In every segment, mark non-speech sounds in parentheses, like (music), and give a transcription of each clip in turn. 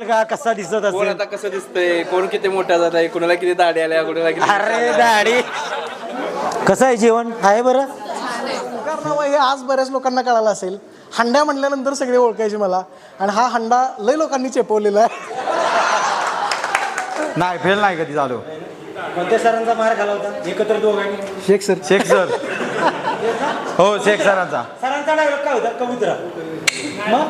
का कसा दिसत कोण असेल आता कसं दिसतंय? कोण किती मोठा जात आहे? कोणाला किती दाढी आल्या? कोणाला किती अरे दाढी. कसं आहे जेवण? आहे बरं? कारण नाव हे आज बऱ्याच लोकांना कळालं असेल. हंड्या म्हणल्यानंतर सगळे ओळखायचे मला. आणि हा हंडा लय लोकांनी चेपवलेला आहे. नाही फेल नाही कधी झालो. कोणत्या सरांचा मार खाला होता? एकत्र दोघांनी. शेख सर. शेख सर. हो शेख सरांचा. सरांचा डायलॉग काय होता? कबुतरा.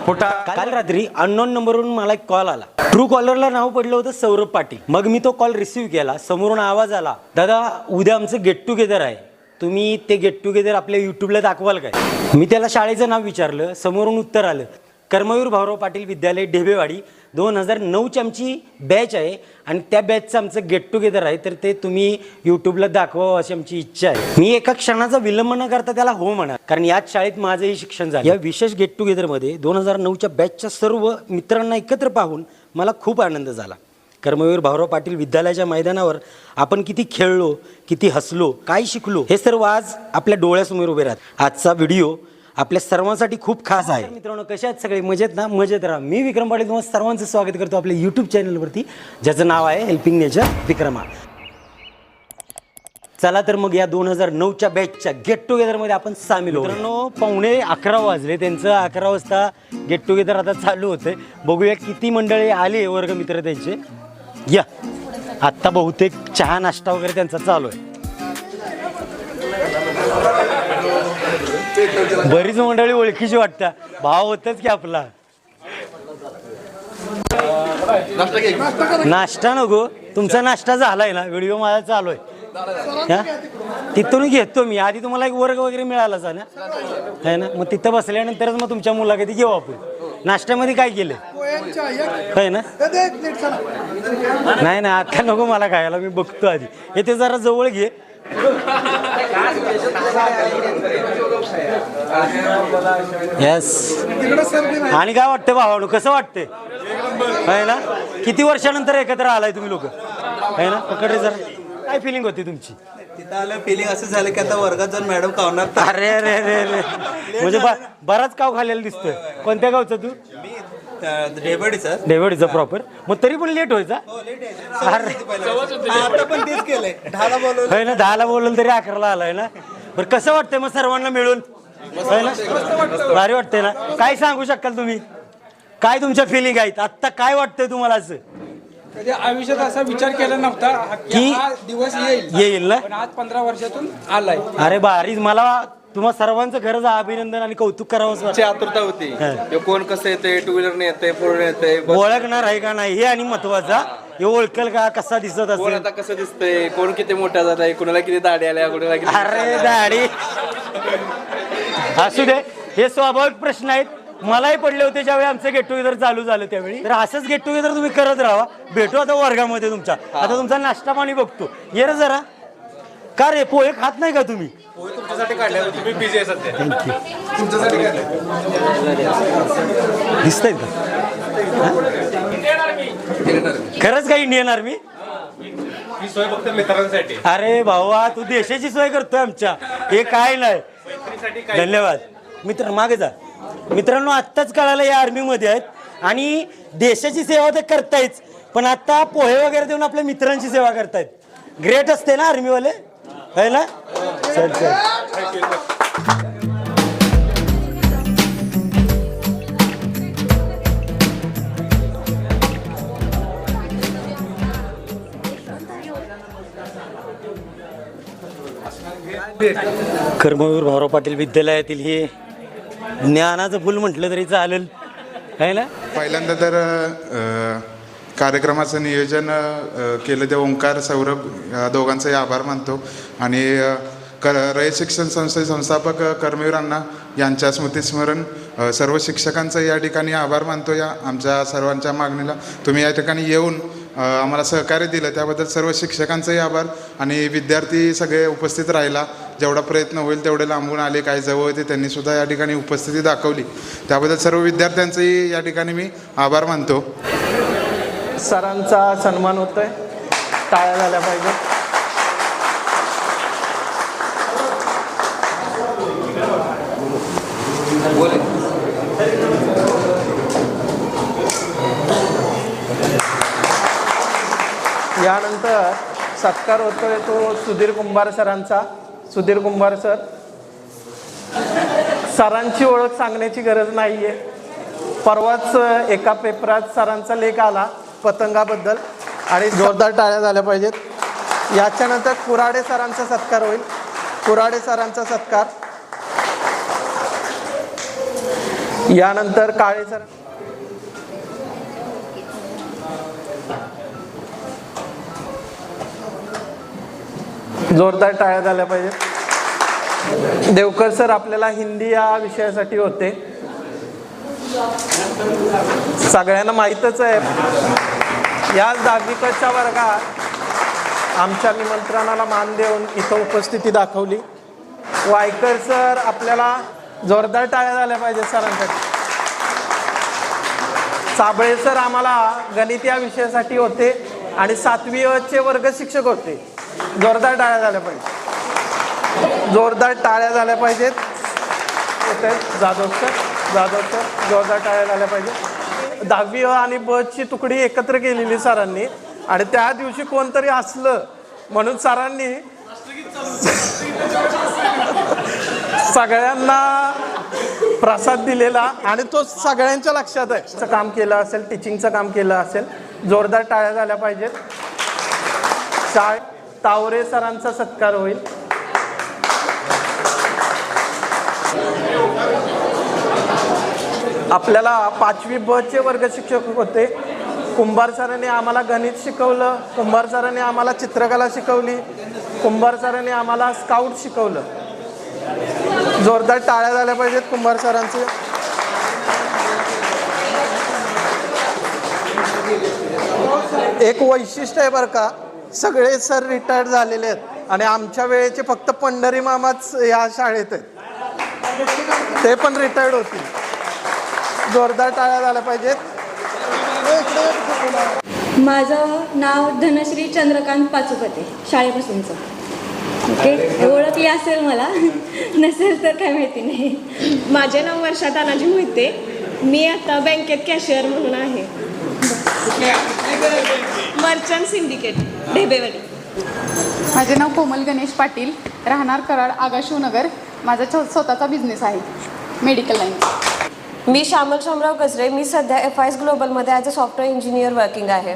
फुटा काल रात्री अननोन नंबरवरून मला एक कॉल आला. ट्रू कॉलरला नाव पडलं होतं सौरभ पाटील. मग मी तो कॉल रिसीव्ह केला. समोरून आवाज आला दादा उद्या आमचं गेट टुगेदर आहे. तुम्ही ते गेट टुगेदर आपल्या युट्यूबला दाखवाल काय? मी त्याला शाळेचं नाव विचारलं. समोरून उत्तर आलं कर्मवीर भाऊराव पाटील विद्यालय ढेबेवाडी दोन हजार नऊची आमची बॅच आहे आणि त्या बॅचचं आमचं गेट टुगेदर आहे. तर ते तुम्ही यूट्यूबला दाखवावं अशी आमची इच्छा आहे. मी एका क्षणाचा विलंब न करता त्याला हो म्हणा. कारण याच शाळेत माझंही शिक्षण झालं. या विशेष गेट टुगेदरमध्ये दोन हजार नऊच्या बॅचच्या सर्व मित्रांना एकत्र पाहून मला खूप आनंद झाला. कर्मवीर भाऊराव पाटील विद्यालयाच्या मैदानावर आपण किती खेळलो किती हसलो काय शिकलो हे सर्व आज आपल्या डोळ्यासमोर उभे राहत आजचा व्हिडिओ आपल्या सर्वांसाठी खूप खास आहे. मित्रांनो कशा आहेत सगळे? मजेत ना? मजेत राहा. मी विक्रम पाटील तुम्हाला सर्वांचं स्वागत करतो आपल्या यूट्यूब चॅनलवरती ज्याचं नाव आहे हेल्पिंग नेचर विक्रमा. चला तर मग या दोन हजार नऊच्या बॅचच्या गेट टुगेदरमध्ये आपण सामील मित्रांनो पावणे अकरा वाजले. त्यांचं अकरा वाजता गेट टुगेदर आता चालू होतंय. बघूया किती मंडळी आले वर्ग मित्र त्यांचे. या. आत्ता बहुतेक चहा नाश्ता वगैरे त्यांचा चालू आहे. बरीच मंडळी ओळखीची वाटतं भाव होतच की आपला. नाश्ता नको. तुमचा नाश्ता झालाय ना? व्हिडिओ माझा चालू आहे. हा? तिथून घेतो मी. आधी तुम्हाला एक वर्ग वगैरे मिळालाच आहे ना? है ना? मग तिथं बसल्यानंतरच मग तुमच्या मुलाखती घेऊ आपण. नाश्त्यामध्ये काय केलं है ना? नाही ना आता नको मला खायला. मी बघतो आधी. हे ते जरा जवळ घे. येस आणि काय वाटतं भावानू कसं वाटतंय? आहे ना? किती वर्षानंतर एकत्र आलाय तुम्ही लोक? आहे ना? पकडे जरा. काय फिलिंग होती तुमची? तिथं आलं फिलिंग असं झालं की आता वर्गात जाऊन मॅडम कावणार तर. अरे अरे अरे अरे. म्हणजे बराच काव खाल्लेला दिसतोय. कोणत्या गावचा तू? मी डेवडीचा प्रॉपर मग तरी पण लेट व्हायचा अरे. आता पण तेच केलंय. ढाला बोलवलं. होय ना दहाला बोललं तरी अकराला आलाय ना. बरं कसं वाटतंय मग सर्वांना मिळून? होय ना? भारी वाटतंय ना. काय सांगू शकाल तुम्ही? काय तुमच्या फिलिंग आहेत? आत्ता काय वाटतंय तुम्हाला असं? कधी आयुष्यात असा विचार केला नव्हता हा- की की हा दिवस येईल. येईल ना? पण आज पंधरा वर्षातून आलाय. अरे भारी मला तुम्हा सर्वांचं खरंच अभिनंदन आणि कौतुक करावंच ची वाटतं. आतुरता होती. ते कोण कसं येते टू व्हीलर येते फोर व्हीलर येते ओळखणार आहे का नाही हे आणि महत्त्वाचा. हे. ओळखेल का कसा दिसत कोण असेल? आता कसं दिसतंय? कोण किती मोठा आहे? कोणाला किती दाढी आल्या? कोणाला किती अरे दाढी. असू दे. हे स्वाभाविक प्रश्न आहेत. मलाही पडले होते ज्यावेळी आमचं गेट टुगेदर चालू झालं त्यावेळी. तर असंच गेट टुगेदर तुम्ही करत राहा. भेटू आता वर्गामध्ये तुमच्या. आता तुमचा नाश्ता पाणी बघतो. ये रे जरा. का रे पोहे खात नाही का तुम्ही? दिसतंय का? खरंच काही इंडियन आर्मी? अरे भावा तू देशाची सोय करतोय आमच्या. हे काय नाही. धन्यवाद. मित्र मागे जा. मित्रांनो आत्ताच कळालं या आर्मीमध्ये आहेत. आणि देशाची सेवा तर करतायच पण आता पोहे वगैरे देऊन आपल्या मित्रांची सेवा करतायत. ग्रेट असते ना आर्मीवाले? है ना? चल चल। कर्मवीर भाऊराव पाटील विद्यालयातील हे ज्ञानाचं फुल म्हटलं तरी चालेल. है ना? पहिल्यांदा तर कार्यक्रमाचं नियोजन केलं ते ओंकार सौरभ या दोघांचाही आभार मानतो. आणि कर क रयत शिक्षण संस्थेचे संस्थापक कर्मवीरांना यांच्या स्मृतिस्मरण सर्व शिक्षकांचा या ठिकाणी आभार मानतो या आमच्या सर्वांच्या मागणीला. तुम्ही या ठिकाणी येऊन आम्हाला सहकार्य दिलं त्याबद्दल सर्व शिक्षकांचाही आभार. आणि विद्यार्थी सगळे उपस्थित राहिला जेवढा प्रयत्न होईल तेवढे लांबून आले काय जवळ होते त्यांनी सुद्धा या ठिकाणी उपस्थिती दाखवली. त्याबद्दल सर्व विद्यार्थ्यांचंही या ठिकाणी मी आभार मानतो. सरांचा सन्मान होतोय. टाळ्या झाल्या पाहिजे. यानंतर सत्कार होतोय तो सुधीर कुंभार सरांचा. सुधीर कुंभार सर सरांची ओळख सांगण्याची गरज नाहीये. परवाच एका पेपरात सरांचा लेख आला. पतंगाबद्दल आणि जोरदार टाळ्या झाल्या पाहिजेत. याच्यानंतर कुराडे सरांचा सत्कार होईल. कुराडे सरांचा सत्कार. यानंतर काळे सर जोरदार टाळ्या झाल्या पाहिजेत. देवकर सर आपल्याला हिंदी या विषयासाठी होते. सगळ्यांना माहीतच आहे. या दहावीकडच्या वर्गात आमच्या निमंत्रणाला मान देऊन इथं उपस्थिती दाखवली. वायकर सर आपल्याला जोरदार टाळ्या झाल्या पाहिजे सरांसाठी. साबळे सर आम्हाला गणित या विषयासाठी होते आणि सातवी चे वर्ग शिक्षक होते. जोरदार टाळ्या झाल्या पाहिजे जोरदार टाळ्या झाल्या पाहिजेत. जाधव सर जाधव सर जोरदार टाळ्या झाल्या पाहिजे दहावी आणि ब ची तुकडी एकत्र केलेली सरांनी. आणि त्या दिवशी कोणतरी असलं म्हणून सरांनी सगळ्यांना प्रसाद दिलेला. आणि तो सगळ्यांच्या लक्षात आहे. काम केलं असेल टीचिंगचं काम केलं असेल जोरदार टाळ्या झाल्या पाहिजेत. शाळे तावरे सरांचा सत्कार होईल. आपल्याला पाचवी बचे वर्ग शिक्षक होते. कुंभार सरांनी आम्हाला गणित शिकवलं. कुंभार सरांनी आम्हाला चित्रकला शिकवली. कुंभार सरांनी आम्हाला स्काउट शिकवलं. जोरदार टाळ्या झाल्या पाहिजेत कुंभार सरांचे. एक वैशिष्ट्य आहे बरं का सगळे सर रिटायर्ड झालेले आहेत आणि आमच्या वेळेचे फक्त पंढरी मामाच या शाळेत आहेत. ते पण रिटायर्ड होतील. जोरदार टाळ्या झाल्या पाहिजेत. माझं नाव धनश्री चंद्रकांत पाचुपते शाळेपासूनचं. ओके? ओळखली असेल मला. नसेल तर काय माहिती नाही. माझे नाव वर्षा तानाजी मोहिते. मी आता बँकेत कॅशियर म्हणून आहे. Merchant syndicate Dhebewadi. माझे नाव कोमल गणेश पाटील. राहणार कराड आगा शिवनगर माझा छो स्वतःचा बिझनेस आहे. मेडिकल लाईन मी श्यामल शामराव कचरे मी सध्या F I S ग्लोबलमध्ये as a software engineer working आहे.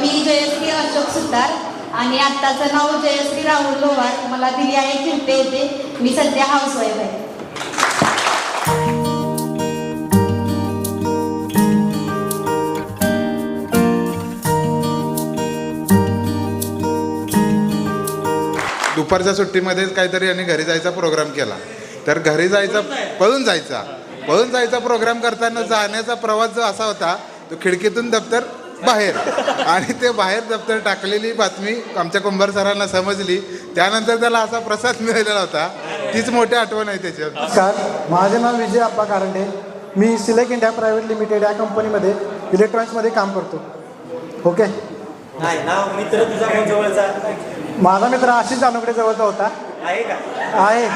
मी जयश्री अशोक सुतार आणि आत्ताचं नाव जयश्री राहुल लोहार. मला दिली आहे किरते येते मी सध्या हाऊसवाईफ आहे. दुपारच्या सुट्टीमध्येच काहीतरी यांनी घरी जायचा प्रोग्राम केला. तर घरी जायचा पळून जायचा. पळून जायचा प्रोग्राम करताना जाण्याचा प्रवास जो असा होता तो खिडकीतून दप्तर बाहेर. आणि ते बाहेर दप्तर टाकलेली बातमी आमच्या कुंभार सरांना समजली. त्यानंतर त्याला असा प्रसाद मिळालेला होता. तीच मोठी आठवण आहे त्याच्यात नमस्कार. माझे नाव विजय अप्पा कारंडे. मी सिलेक्ट इंडिया प्रायव्हेट लिमिटेड या कंपनीमध्ये इलेक्ट्रॉनिक्समध्ये काम करतो. ओके नाही नाव मित्र तुझा कोण जवळचा. माझा मित्र आशिष जानोकडे जवळचा होता. आहे का? आहे.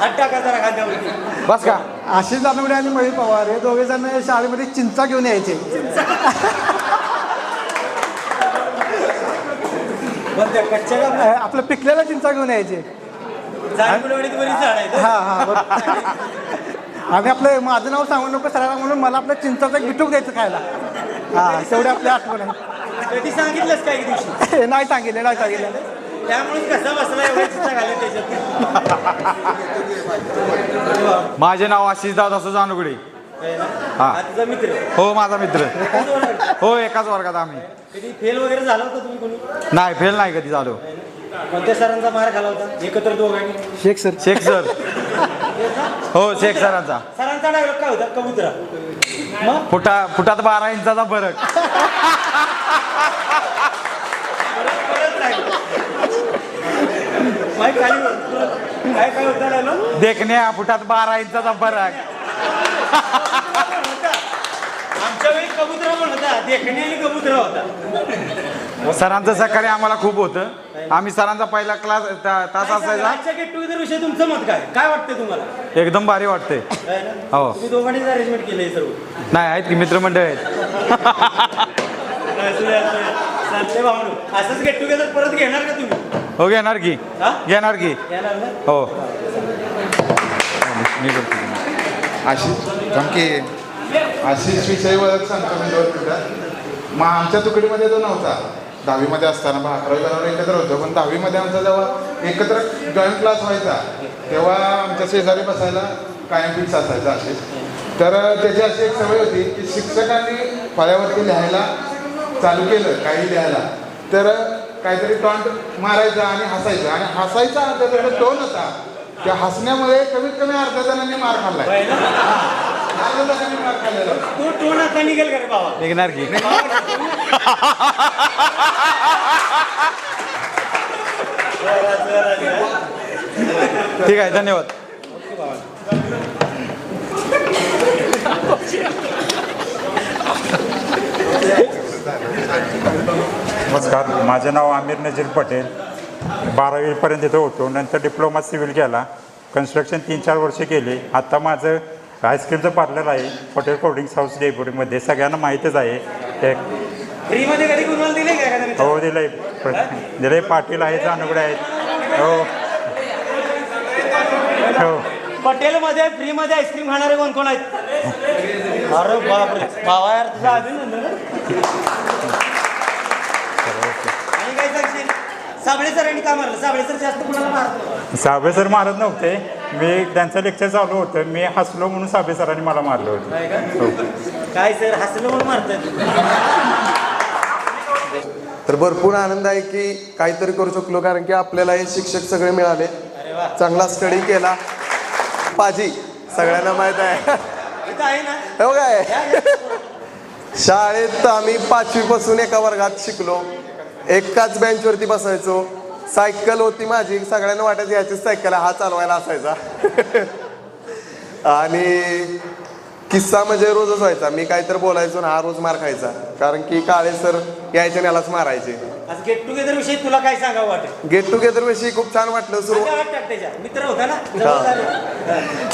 हात टाका जरा खांद्यावर बस का? आशिष जानोकडे आणि मयूर पवार हे दोघे जण शाळेमध्ये चिंचा घेऊन यायचे. पण त्या कच्च्या का अ, आपलं पिकलेल्या चिंचा घेऊन यायचे. जाणीवडीत बरीच झाड आहेत हा? हा बरोबर. आणि आपलं माझं नाव सांगू नको सरांना म्हणून मला आपलं चिंचाचं एक बिटूक द्यायचं खायला. हा तेवढी आपली आठवण आहे. कधी सांगितलंस काही दिवशी? नाही (laughs) सांगितले नाही सांगितलं. त्यामुळे कसा बसला एवढ्या चिंता घालून त्याच्यात? माझे नाव आशिष दादा सुजानुगडे हा. हा तुझा मित्र? हो माझा मित्र. हो एकाच वर्गात आम्ही. कधी फेल वगैरे झाला होता तुम्ही कोणी? नाही फेल नाही कधी झालो. कोणत्या सरांचा मार खाला होता? एकत्र दोघांनी? शेख सर. शेख सर. हो शेख सरांचा. सरांचा डायलॉग काय होता? कबुतरा. मग? फुटा फुटात बारा इंचाचा फरक (laughs) माहीत खाली काय काय होता देखण्या फुटात बारा इंचाचा फरक. आमच्या वेळी कबुतरा पण होता देखणे आणि कबुतरा होता सरांचं सकाळी आम्हाला खूप होतं. आम्ही सरांचा पहिला क्लास तास असायचा. गेट टुगेदर विषयी तुमचं मत काय? काय वाटतं तुम्हाला? एकदम भारी वाटते काय ना? हो. दोघांनीच अरेंजमेंट केलं हे सर्व. नाही आहेत की मित्रमंडळ आहेत. असंच गेट टुगेदर परत घेणार का तुम्ही? हो घेणार की. हा? घेणार की. हो. आशिष कारण की आशिष विषयी ओळख सांगतो मी दोन मिनिटात मग आमच्या तुकडीमध्ये तो नव्हता. दहावीमध्ये असताना मग अकरावी बारावी एकत्र होतो. पण दहावीमध्ये आमचा जेव्हा एकत्र जॉईंट क्लास व्हायचा तेव्हा आमच्या शेजारी बसायला कायम फिक्स असायचा आशिष. तर त्याची अशी एक सवय होती की शिक्षकांनी फळ्यावरती लिहायला चालू केलं काही लिहायला. तर काहीतरी टॉन्ट मारायचा आणि हसायचं. आणि हसायचा त्याचा टोन होता त्या हसण्यामुळे कमीत कमी अर्ध्या जणांनी मार खाल्लाय. जणांनी मार खाल्लेला. तो निघेल का बाबा? निघणार की. ठीक आहे धन्यवाद नमस्कार माझे नाव आमिर नजीर पटेल. बारावीपर्यंत इथं होतो. नंतर डिप्लोमा सिव्हिल केला. कन्स्ट्रक्शन तीन चार वर्ष केले. आत्ता माझं आईस्क्रीमचं पार्लर आहे. पटेल कोल्ड्रिंक्स हाऊस डेपुरीमध्ये सगळ्यांना माहीतच आहे. ते दिले? हो दिलंय. प- दिलंय. पाटील आहेत जानगडे आहेत. हो. हो. पटेलमध्ये फ्रीमध्ये आईस्क्रीम खाणारे कोण कोण आहेत? अरे बापरे. भावा यार तुझा अभिनंदन साबळे सरांनी का मारलं? साबळे सर जास्त कुणाला मारतो? साबे सर मारत नव्हते. मी त्यांचं लेक्चर चालू होतं. मी हसलो म्हणून साबे सरांनी मला मारलं होतं. हो. काय सर? हसलं म्हणून मारतात? तर भरपूर आनंद आहे की काहीतरी करू शकलो कारण की आपल्याला हे शिक्षक सगळे मिळाले. चांगला स्टडी केला. पाजी सगळ्यांना माहीत आहे. इथं आहे ना? हो काय? शाळेत आम्ही पाचवी पासून एका वर्गात शिकलो. एकाच बेंचवरती बसायचो. सायकल होती माझी. सगळ्यांना वाटायचं याचीच सायकल हा चालवायला असायचा. आणि किस्सा म्हणजे रोजच व्हायचा. मी काहीतरी बोलायचो ना हा रोज मार खायचा. कारण की काळे सर यायचे आणि यालाच मारायचे. गेट टुगेदर विषयी तुला काय सांगावं वाटेल? गेट टुगेदर विषयी खूप छान वाटलं सुरू काय वाटतं त्याच्या. मित्र होता ना.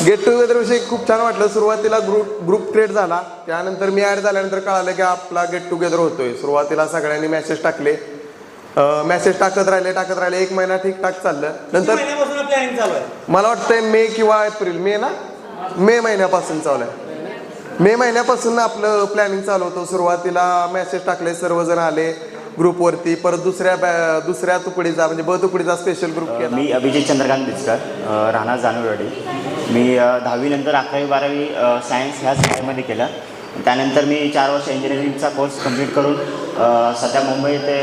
गेट टुगेदर विषयी खूप छान वाटलं. सुरुवातीला ग्रुप ग्रुप क्रिएट झाला. त्यानंतर मी ऍड झाल्यानंतर कळालं की आपला गेट टुगेदर होतोय. सुरुवातीला सगळ्यांनी मेसेज टाकले. मेसेज टाकत राहिले टाकत राहिले. एक महिना ठीकठाक चाललं. किती नंतर प्लॅनिंग चालू आहे. मला वाटतंय मे किंवा एप्रिल मे ना? मे महिन्यापासून चालू आहे. मे महिन्यापासून आपलं प्लॅनिंग चालू होतं. सुरुवातीला मेसेज टाकले सर्वजण आले ग्रुपवरती. परत दुसऱ्या बॅ- दुसऱ्या तुकडीचा म्हणजे ब तुकडीचा स्पेशल ग्रुप केला. मी अभिजित चंद्रकांत बिचकर अ, राहणार जानूरवाडी. मी दहावीनंतर अकरावी बारावी सायन्स ह्याच शाळेमध्ये केलं. त्यानंतर मी चार वर्ष इंजिनिअरिंगचा कोर्स कंप्लीट करून सध्या मुंबई ते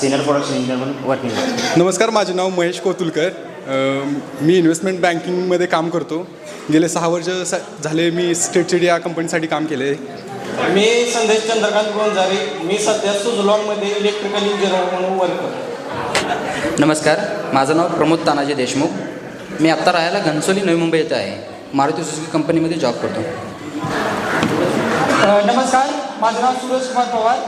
सिनियर प्रोडक्शन इंजिनियर म्हणून वर्किंग करतो नमस्कार माझे नाव महेश कोतुलकर. मी इन्व्हेस्टमेंट बँकिंगमध्ये काम करतो. गेले सहा वर्ष झाले मी स्टेट सिटी या कंपनीसाठी काम केले मी संदेश चंद्रकांत गोंजारे. मी सध्या सुझलॉनमध्ये इलेक्ट्रिकल इंजिनियर म्हणून वर्क करतो नमस्कार माझं नाव प्रमोद तानाजी देशमुख. मी आत्ता राहायला घनसोली नवी मुंबई येथे आहे. मारुती सुझुकी कंपनीमध्ये जॉब करतो. नमस्कार माझं नाव सुरेश कुमार पवार.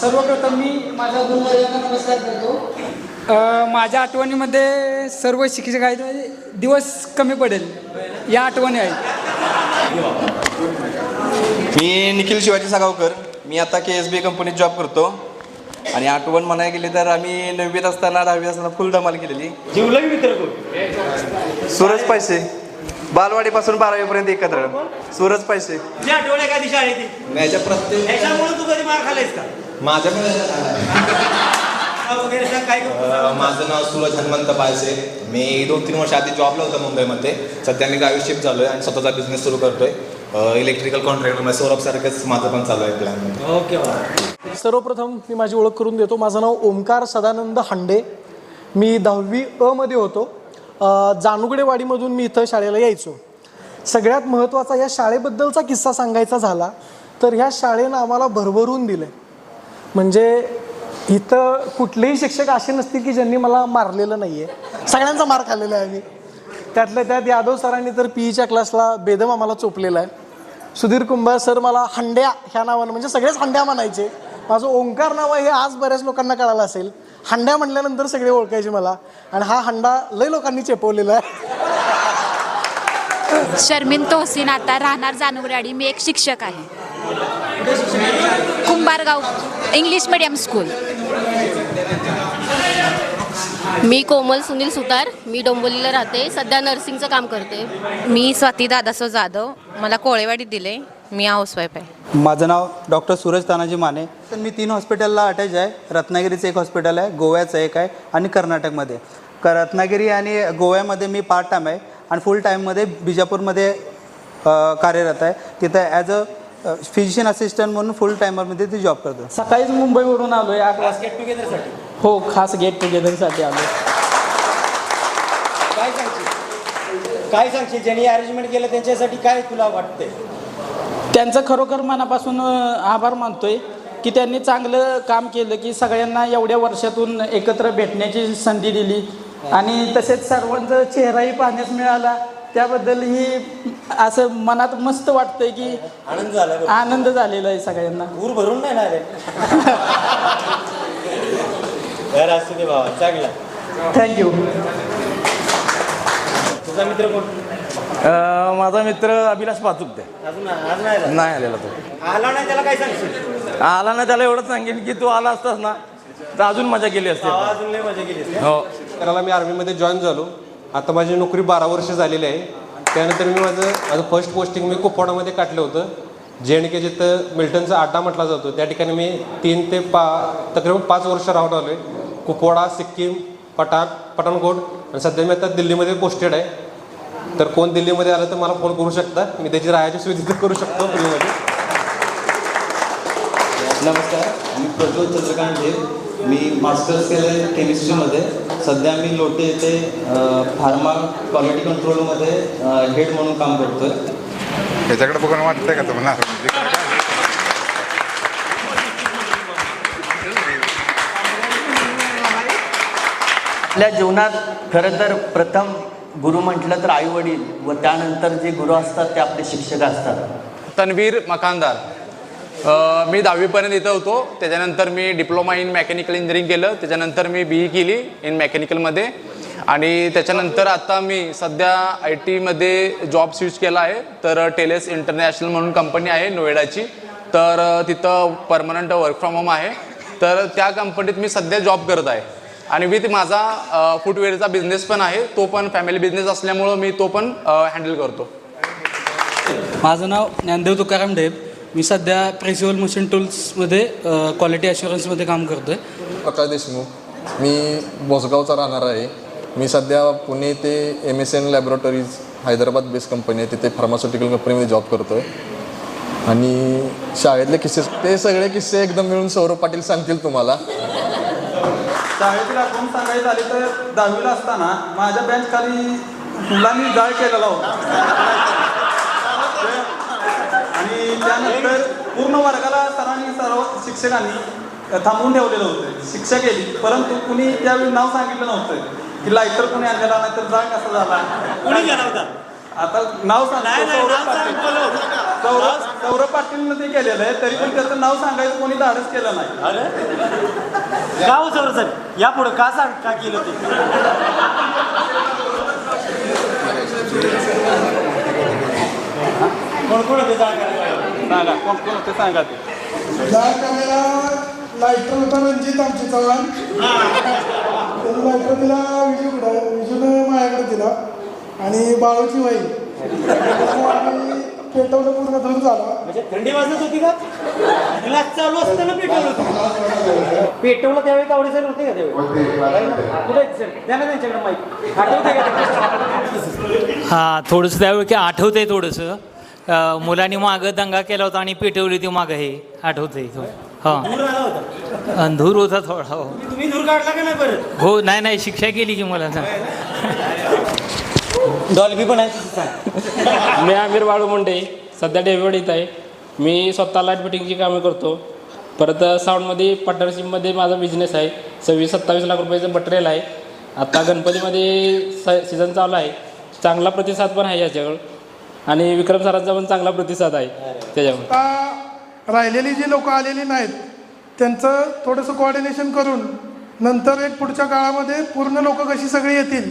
सर्वप्रथम मी माझ्या वडिलांना नमस्कार करतो. माझ्या आठवणीमध्ये सर्व शिक्षक आहेत म्हणजे दिवस कमी पडेल. या आठवणी आहेत. मी निखिल शिवाजी सागावकर. मी आता के एस बी कंपनीत जॉब करतो. आणि आठवण म्हणायला गेली तर आम्ही नववीत असताना दहावीत असताना फुल धमाल केलेली. जीवलग मित्र सूरज पैसे. बालवाडीपासून बारावीपर्यंत एकत्र. सूरज पैसे. आठवण एखादी शाळेची याच्या प्रत्येक त्याच्यामुळे तू कधी मार खाल्लायस का? का वगैरे सांग काय करतो सांग. माझं नाव सूरज हनुमंत पायसे. मी दोन तीन वर्ष आधी जॉबला होतो मुंबईमध्ये. सध्या मी गावी शिफ्ट झालो आहे आणि स्वतःचा बिझनेस सुरू करतोय. इलेक्ट्रिकल कॉन्ट्रॅक्टर म्हणजे सौरभसारखंच माझं पण चालू आहे प्लॅन ओके सर्वप्रथम मी माझी ओळख करून देतो. माझं नाव ओमकार सदानंद हांडे. मी दहावी अ मध्ये होतो. जानुगडेवाडीमधून मी इथं शाळेला यायचो. सगळ्यात महत्त्वाचा या शाळेबद्दलचा किस्सा सांगायचा झाला तर ह्या शाळेनं आम्हाला भरभरून दिलं म्हणजे इथं कुठलेही शिक्षक असे नसतील की ज्यांनी मला मारलेलं नाही आहे सगळ्यांचा मार खाल्लेला आहे मी त्यातल्या त्यात यादव सरांनी तर पी ईच्या क्लासला बेदम आम्हाला चोपलेला आहे. सुधीर कुंभार सर मला हंड्या ह्या नावानं म्हणजे सगळेच हंड्या म्हणायचे. माझं ओंकार नाव आहे हे आज बऱ्याच लोकांना कळालं असेल. हंड्या म्हणल्यानंतर सगळे ओळखायचे मला. आणि हा हंडा लय लोकांनी चेपवलेला आहे. शर्मिन तोहसीन आता राहणार जानुगराडी मी एक शिक्षक आहे. Kumbhargaon English medium school. मी कोमल सुनील सुतार. मी डोंबोलीला राहते. सध्या नर्सिंगचं काम करते. मी स्वाती दादासो जाधव. मला कोळेवाडीत दिले मी हाऊसवाईफ आहे. माझं नाव डॉक्टर सूरज तानाजी माने. तर मी तीन हॉस्पिटलला अटॅच आहे. रत्नागिरीचं एक हॉस्पिटल आहे गोव्याचं एक आहे आणि कर्नाटकमध्ये. क रत्नागिरी आणि गोव्यामध्ये मी पार्ट टाईम आहे आणि फुल टाईममध्ये बिजापूरमध्ये कार्यरत आहे. तिथं ॲज अ फिजिशियन असिस्टंट म्हणून फुल टायमरमध्ये ती जॉब करतो. सकाळीच मुंबईवरून आलो आहे आठ वाजता. गेट टुगेदरसाठी हो खास गेट टुगेदरसाठी आलो काय सांगशील? काय सांगशील? ज्यांनी अरेंजमेंट केलं त्यांच्यासाठी काय तुला वाटतंय? त्यांचं खरोखर मनापासून आभार मानतोय की त्यांनी चांगलं काम केलं की सगळ्यांना एवढ्या वर्षातून एकत्र भेटण्याची संधी दिली. आणि तसेच सर्वांचा चेहराही पाहण्यास मिळाला. त्याबद्दल ही असं मनात मस्त वाटतंय की आनंद झाला. आनंद झालेला आहे सगळ्यांना. ऊर भरून नाही ना (laughs) असू दे बाबा चांगला. थँक्यू तुझा मित्र कोण? माझा मित्र अभिलाष पाचुकते अजून आज नाही आला. नाही आलेला तो. आला नाही त्याला काय सांगशील? आला ना त्याला एवढंच सांगेन की तू आला असतास ना तर अजून मजा केली असते. अजून लय मजा केली असती. हो. करायला मी आर्मीमध्ये जॉईन झालो. आता माझी नोकरी बारा वर्ष झालेली आहे. त्यानंतर मी माझं माझं फर्स्ट पोस्टिंग मी कुपवाडामध्ये काढलं होतं. जे एन के जिथं मिल्टनचा अड्डा म्हटला जातो त्या ठिकाणी मी तीन ते पा तकरीबन पाच वर्ष राहून आलो आहे कुपवाडा सिक्कीम पठाण पठाणकोट आणि सध्या मी आता दिल्लीमध्ये पोस्टेड आहे. तर कोण दिल्लीमध्ये आलं तर मला फोन करू शकता. मी त्याची राहायची सुविधा करू शकतो फ्रीमध्ये नमस्कार मी प्रज्वल चंद्रकांत देव मी मास्टर्स केलं आहे केमिस्ट्रीमध्ये सध्या मी लोटे येथे फार्मा क्वालिटी कंट्रोलमध्ये हेड म्हणून काम करतो आहे ह्याच्याकडे बघून वाटतंय का तुम्हाला? आपल्या जीवनात खरं तर प्रथम गुरु म्हटलं तर आईवडील व त्यानंतर जे गुरु असतात ते आपले शिक्षक असतात. तन्वीर मकानदार. मी दहावीपर्यंत इथं होतो. त्याच्यानंतर मी डिप्लोमा इन मेकॅनिकल इंजिनिअरिंग केलं. त्याच्यानंतर मी बी ई केली इन मेकॅनिकलमध्ये आणि त्याच्यानंतर आता मी सध्या आय टीमध्ये जॉब स्विच केला आहे. तर टेलेस इंटरनॅशनल म्हणून कंपनी आहे नोएडाची. तर तिथं परमनंट वर्क फ्रॉम होम आहे. तर त्या कंपनीत मी सध्या जॉब करत आहे. आणि विथ माझा फुटवेअरचा बिझनेस पण आहे तो पण फॅमिली बिझनेस असल्यामुळं मी तो पण हँडल करतो. माझं नाव ज्ञानदेव तुकाराम ढेब. मी सध्या प्रेसिबल मशीन टूल्समध्ये क्वालिटी अश्युरन्समध्ये काम करतो आहे प्रकाश देशमुख. मी बोसगावचा राहणार आहे. मी सध्या पुणे ते M S N laboratories Hyderabad based company आहे. तिथे फार्मास्युटिकल कंपनीमध्ये जॉब करतो आहे आणि शाळेतले किस्से ते सगळे किस्से एकदम मिळून सौरभ पाटील सांगतील तुम्हाला. शाळेतील आठवण सांगायची झाली तर दहावीला असताना माझ्या बेंच खाली मुलांनी जाळ केलेला होता. आणि त्यानंतर पूर्ण वर्गाला सरांनी सर्व शिक्षकांनी थांबवून ठेवलेलं होतं. शिक्षा केली परंतु कुणी त्यावेळी नाव सांगितलं नव्हतं. की लायटर कुणी आणलेला नाही तर जाळ कसा झाला? कुणी केला होता? आता नाव नाही, पाटील ते केलेलं आहे तरी पण त्याचं नाव सांगायचं कोणी धाडस केलं नाही. का हो सर सर या पुढं का सांग का केलं ते? कोण कोण होते सांगा? कोण कोण होते सांगा ते? होता रणजित आमचे चव्हाण. त्यानं लायटर दिला विजूकडं विजूनं माझ्याकडे दिला. आणि बाळूची वाई आम्ही पेटवलं पूर्ण धूर झाला. म्हणजे थंडी वाजत होती का? ग्लास चालू असताना पेटवलं होतं. पेटवलं त्यावेळी कावडे सर होते का त्यावेळी? कुठे आहेत सर द्या ना त्यांच्याकडे माहिती आठवते का हां थोडंसं त्यावेळी की आठवतंय थोडंसं. मुलांनी मागं दंगा केला होता आणि पेटवली ती मागं हे. आठवतंय हां. दूर आला होता. अंधूर होता थोडा हो. तुम्ही दूर काढला का नाही परत? हो नाही नाही शिक्षा केली की मला. डॉल्बी पण आहे. मी आमिर बाळू मुंडे सध्या डेव्हिडीत आहे. मी स्वतः लाइट फिटिंगची कामे करतो. परत साऊंडमध्ये पार्टनरशिपमध्ये माझा बिझनेस आहे. सव्वीस सत्तावीस लाख रुपयाचं मटेरियल आहे. आता गणपतीमध्ये स सीझन चालू आहे. चांगला प्रतिसाद पण आहे याच्याकडं आणि विक्रम सरांचा पण चांगला प्रतिसाद आहे त्याच्यावर. आता राहिलेली जी लोक आलेली नाहीत त्यांचं थोडंसं कोऑर्डिनेशन करून नंतर एक पुढच्या काळामध्ये पूर्ण लोक कशी सगळी येतील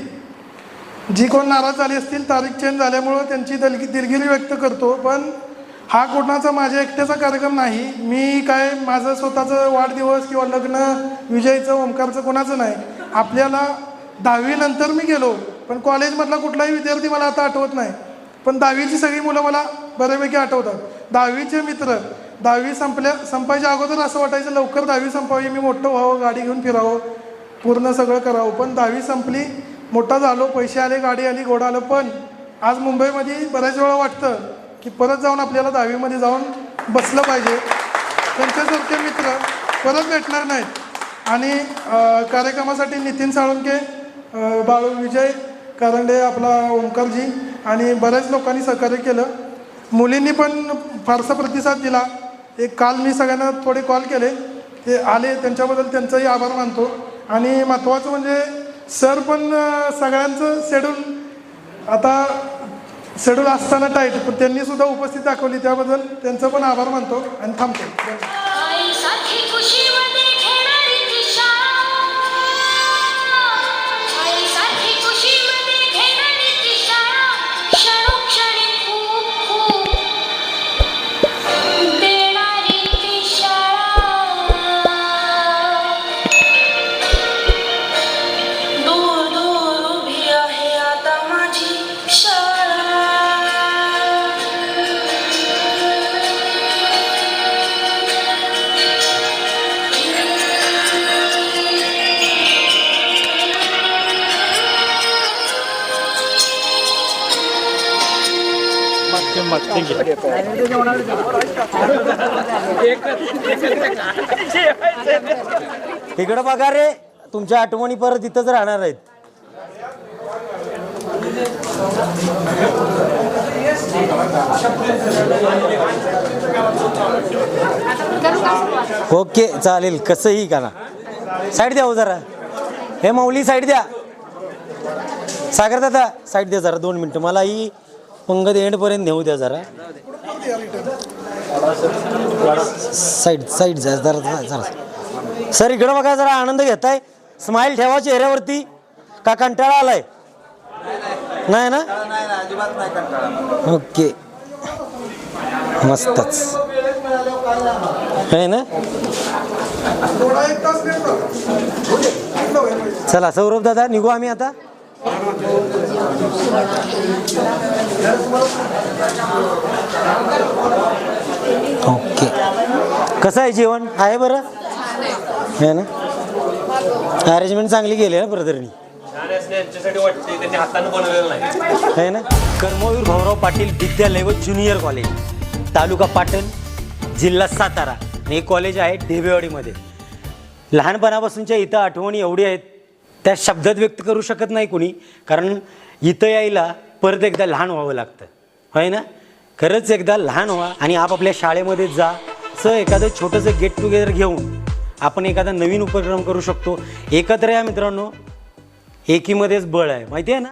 जी कोण नाराज झाली असतील तारीख चेंज झाल्यामुळं त्यांची दलगी दिलगिरी व्यक्त करतो पण हा कोणाचा माझ्या एकट्याचा कार्यक्रम नाही. मी काय माझं स्वतःचं वाढदिवस किंवा लग्न विजयचं ओंकारचं कोणाचं नाही. आपल्याला दहावीनंतर मी गेलो पण कॉलेजमधला कुठलाही विद्यार्थी मला आता आठवत नाही. पण दहावीची सगळी मुलं मला बऱ्यापैकी आठवतात. दहावीचे मित्र दहावी संपल्या संपायच्या अगोदर असं वाटायचं लवकर दहावी संपावी मी मोठं व्हावं गाडी घेऊन फिरावं पूर्ण सगळं करावं. पण दहावी संपली मोठा झालो पैसे आले गाडी आली घोडा आलं पण आज मुंबईमध्ये बऱ्याच वेळा वाटतं की परत जाऊन आपल्याला दहावीमध्ये जाऊन बसलं पाहिजे. त्यांच्यासारखे मित्र परत भेटणार नाहीत. आणि कार्यक्रमासाठी नितीन साळुंके बाळू विजय कारंडे आपला ओंकारजी आणि बऱ्याच लोकांनी सहकार्य केलं. मुलींनी पण फारसा प्रतिसाद दिला. एक काल मी सगळ्यांना थोडे कॉल केले. ते आले त्यांच्याबद्दल त्यांचाही आभार मानतो. आणि महत्त्वाचं म्हणजे सर पण सगळ्यांचं शेड्यूल आता शेड्यूल असताना टाईट पण त्यांनी सुद्धा उपस्थित दाखवली त्याबद्दल त्यांचं पण आभार मानतो आणि थांबतो. तिकडं बघा रे तुमच्या आठवणी परत तिथंच राहणार आहेत. ओके चालेल कसंही ना साईड द्या हो जरा. हे माऊली साईड द्या. सागर दादा साईड द्या जरा दोन मिनटं. मला ही पंगत एंडपर्यंत नेऊ द्या जरा. साईड साईड जा जरा जरा सर इकडं बघा जरा आनंद घेताय. स्माइल ठेवा चेहऱ्यावरती. का कंटाळा आलाय? नाही ना? ओके मस्तच. आहे ना? चला सौरभ दादा निघू आम्ही आता. कसं आहे जेवण? आहे बरं. आहे ना. अरेंजमेंट चांगली केली ना ब्रदरनी आहे ना. कर्मवीर भाऊराव पाटील विद्यालय व ज्युनियर कॉलेज तालुका पाटण जिल्हा सातारा आणि हे कॉलेज आहे ढेबेवाडीमध्ये. लहानपणापासूनच्या इथं आठवणी एवढी आहेत त्या शब्दात व्यक्त करू शकत नाही कुणी कारण इथं यायला परत एकदा लहान व्हावं लागतं. होय ना? खरंच एकदा लहान व्हा आणि आपापल्या शाळेमध्ये जा सर एखादं छोटंसं गेट टुगेदर घेऊन आपण एखादा नवीन उपक्रम करू शकतो. एकत्र या मित्रांनो एकीमध्येच बळ आहे. माहिती आहे ना?